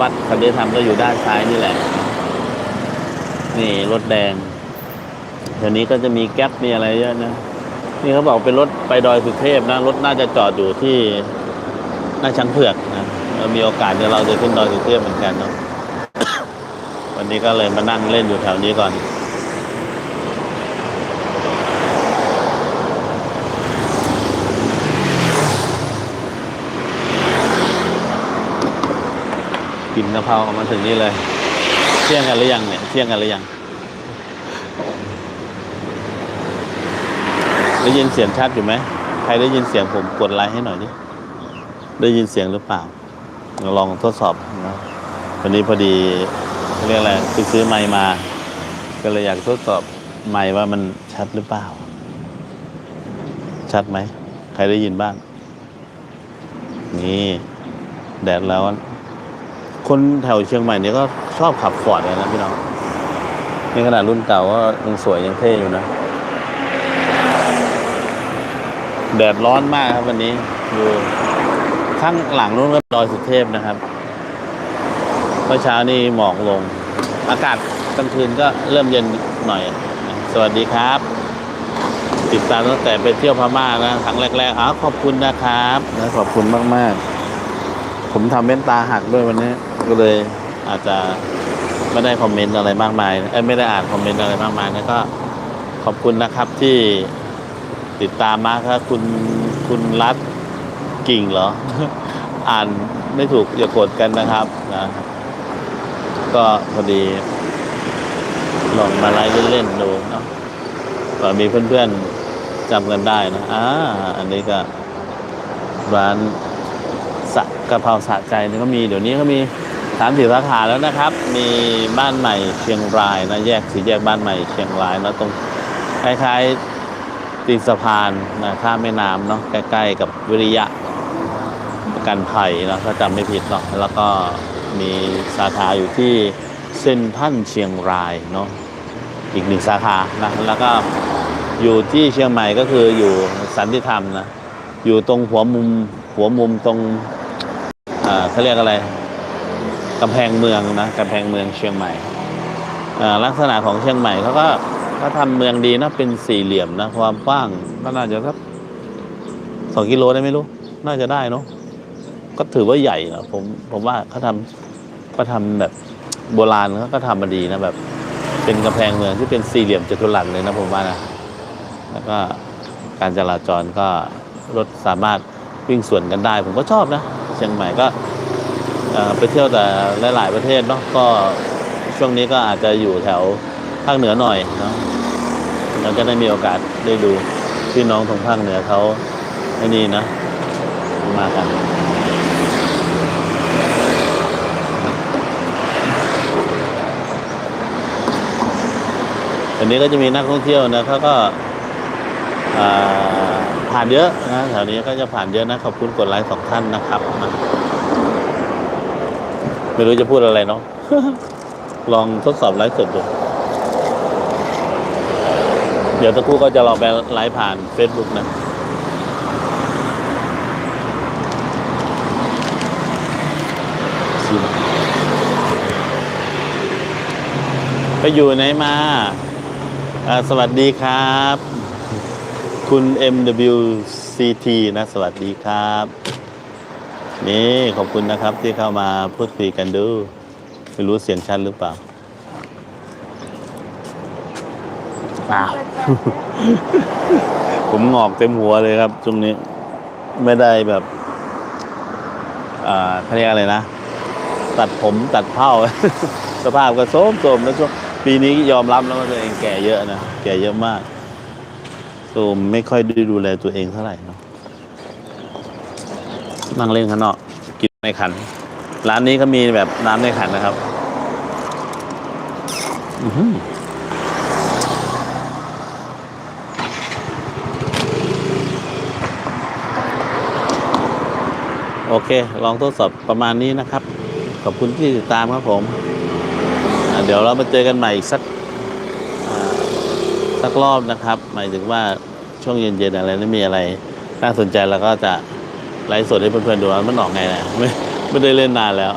วัดสันติธรรมก็อยู่ด้านซ้ายนี่แหละ นี่รถแดงเดี๋ยวนี้ก็จะมีแก๊ปมีอะไรเยอะนะ นี่เขาบอกเป็นรถไปดอยสุเทพนะ รถน่าจะจอดอยู่ที่หน้าช้างเผือกนะเรามีโอกาสเดี๋ยวเราจะขึ้นดอยสุเทพเหมือนกันเนาะวันนี้ก็เลยมานั่งเล่นอยู่แถวนี้ก่อน กินกะเพรามาถึงนี่เลย เที่ยงกันหรือยังเนี่ยเที่ยงกันหรือยังได้ยินเสียงชัดอยู่ไหมใครได้ยินเสียงผมกดไลค์ให้หน่อยดิได้ยินเสียงหรือเปล่า ลองทดสอบนะวันนี้พอดีเรียกอะไรไปซื้อไมค์มา ก็เลยอยากทดสอบไมค์ว่ามันชัดหรือเปล่า ชัดไหม ใครได้ยินบ้าง นี่ แดดแล้ว คนแถวเชียงใหม่เนี่ยก็ชอบขับฟอร์ดเลยนะพี่น้องนี่ขนาดรุ่นเก่าก็ยังสวยยังเท่อยู่นะแดดร้อนมากครับวันนี้ดูข้างหลังนู้นก็ดอยสุเทพนะครับเมื่อเช้านี่หมอกลง อากาศกลางคืนก็เริ่มเย็นหน่อย สวัสดีครับ ติดตามตั้งแต่ไปเที่ยวพม่านะครั้งแรกๆอ๋อขอบคุณนะครับนะขอบคุณมากๆ ผมทำเว้นตาหักด้วยวันนี้ ก็เลยอาจจะไม่ได้คอมเมนต์อะไรมากมายเอ้ยไม่ได้อ่านคอมเมนต์อะไรมากมายนะก็ขอบคุณนะครับที่ติดตามมาครับคุณคุณรัฐกิ่งเหรอ อ่านไม่ถูกอย่าโกรธกันนะครับนะก็พอดีลองมาไลฟ์เล่นๆดูเนาะก็มีเพื่อนๆจำกันได้นะอ่าอันนี้ก็ร้านสะกะเพราสะใจนี่ก็มีเดี๋ยวนี้ก็มี สามสี่สาขาแล้วนะครับ มีบ้านใหม่เชียงรายนะแยกสี่แยกบ้านใหม่เชียงรายนะตรงคล้ายๆตีนสะพานนะข้ามแม่น้ำเนาะใกล้ๆกับวิริยะประกันภัยเนาะถ้าจำไม่ผิดเนาะแล้วก็มีสาขาอยู่ที่เส้นท่านเชียงรายเนาะอีกหนึ่งสาขานะแล้วก็อยู่ที่เชียงใหม่ก็คืออยู่สันติธรรมนะอยู่ตรงหัวมุมหัวมุมตรงเขาเรียกอะไร กำแพงเมืองนะกำแพงเมืองเชียงใหม่ลักษณะของเชียงใหม่เขาก็เขาทำเมืองดีนะเป็นสี่เหลี่ยมนะความกว้างก็น่าจะสักสองกิโลได้ไหมรู้ น่าจะได้เนาะก็ถือว่าใหญ่นะผมผมว่าเขาทำเขาทำแบบโบราณเขาก็ทำมาดีนะแบบ เป็นกำแพงเมืองที่เป็นสี่เหลี่ยมจัตุรัสเลยนะผมว่านะแล้วก็การจราจรก็รถสามารถวิ่งสวนกันได้ ผมก็ชอบนะเชียงใหม่ก็ ไปเที่ยวแต่หลาย ๆ ประเทศเนาะก็ช่วงนี้ก็อาจจะอยู่แถวภาคเหนือหน่อยเนาะเราจะได้มีโอกาสได้ดูพี่น้องทางภาคเหนือเขาไอ้นี่นะ มากันอันนี้ก็จะมีนักท่องเที่ยวนะเขาก็ผ่านเยอะนะแถวนี้ก็จะผ่านเยอะนะขอบคุณกดไลค์สองท่านนะครับนะ ไม่รู้จะพูดอะไรเนาะลองทดสอบไลฟ์สดดูเดี๋ยวตะครู่ก็จะลองไปไลฟ์ผ่าน Facebook นะไปอยู่ไหนมาอ่าสวัสดีครับ คุณ MWCT นะ สวัสดีครับ นี่ขอบคุณนะครับที่เข้ามาพูดคุยกันดู ไม่รู้เสียงชัดหรือเปล่าอ้าว ผมงอกเต็มหัวเลยครับช่วงนี้ ไม่ได้แบบ อ่าเขาเรียกอะไรนะ ตัดผมตัดเผ้า สภาพก็โทมโทมแล้วช่วงปีนี้ยอมรับแล้วว่าตัวเองแก่เยอะนะ แก่เยอะมากโทมไม่ค่อยได้ดูแลตัวเองเท่าไหร่เนาะ นั่งเล่นข้างนอก กินในขัน ร้านนี้ก็มีแบบน้ำในขันนะครับอือหือโอเค ลองทดสอบประมาณนี้นะครับ ขอบคุณที่ติดตามครับผม เดี๋ยวเรามาเจอกันใหม่อีกสักสักรอบนะครับ หมายถึงว่าช่วงเย็นๆอะไรนี่มีอะไร น่าสนใจเราก็จะ ไลฟ์สดให้เพื่อนๆดูว่ามันออกไงนะไม่ไม่ได้เล่นนานแล้ว